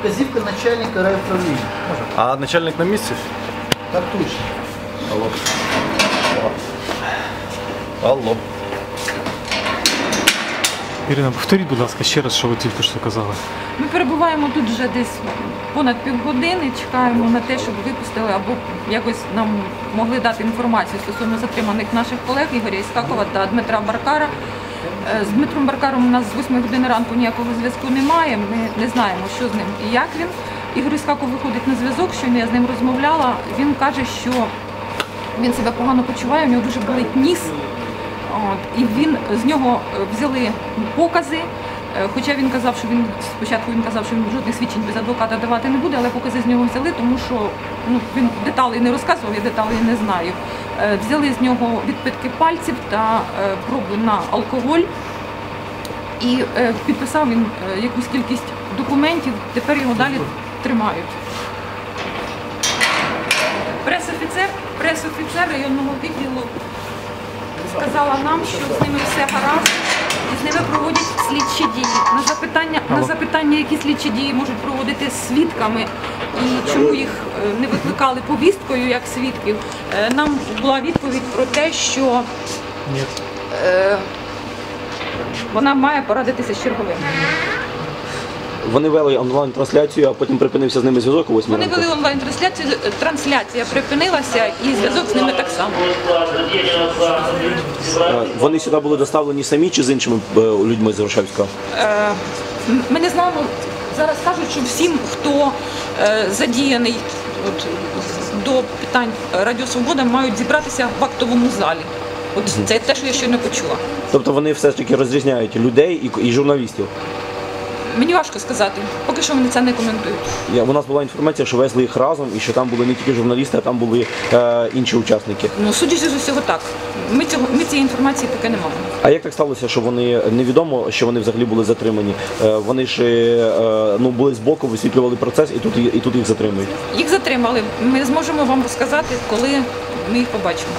вказівка начальника райуправління. А начальник на місці? так точно. Алло. Алло. Ірина, повторіть, будь ласка, ще раз, що ви тільки що казали. Ми перебуваємо тут вже десь понад півгодини, чекаємо на те, щоб випустили або якось нам могли дати інформацію стосовно затриманих наших колег Ігоря Іскакова та Дмитра Баркара. Е, З Дмитром Баркаром у нас з 8 години ранку ніякого зв'язку немає. Ми не знаємо, що з ним і як він. Ігор Іскаков виходить на зв'язок, щойно я з ним розмовляла. Він каже, що він себе погано почуває, у нього дуже болить ніс. От, і він з нього е, взяли покази. е, Хоча він казав, що він спочатку він казав, що він жодних свідчень без адвоката давати не буде, але покази з нього взяли, тому що ну, він деталей не розказував, я деталей не знаю. Е, Взяли з нього відбитки пальців та проби на алкоголь. І е, підписав він е, якусь кількість документів, тепер його далі тримають. Прес-офіцер, прес-офіцер районного відділу сказала нам, що з ними все гаразд, і з ними проводять слідчі дії. На запитання, на запитання, які слідчі дії можуть проводити з свідками і чому їх е, не викликали повісткою як свідків, е, нам була відповідь про те, що е, вона має порадитися з черговим. Вони вели онлайн-трансляцію, а потім припинився з ними зв'язок о 8 Вони ранку. вели онлайн-трансляцію, трансляція припинилася і зв'язок з ними так само. Е, Вони сюди були доставлені самі чи з іншими е, людьми з Грушевського? Е, м- Ми не знаємо, зараз кажуть, що всім, хто е, задіяний от, до питань Радіо Свобода, мають зібратися в актовому залі. От це те, що я ще не почула. Тобто вони все ж таки розрізняють людей і, і журналістів. Мені важко сказати, поки що вони це не коментують. Я, у нас була інформація, що везли їх разом і що там були не тільки журналісти, а там були е, інші учасники. Ну, судячи з усього так. Ми, цього, ми цієї інформації поки не маємо. А як так сталося, що вони невідомо, що вони взагалі були затримані? Е, вони ж е, ну, були збоку, висвітлювали процес і тут, і, і тут їх затримують. Їх затримали. Ми зможемо вам розказати, коли ми їх побачимо.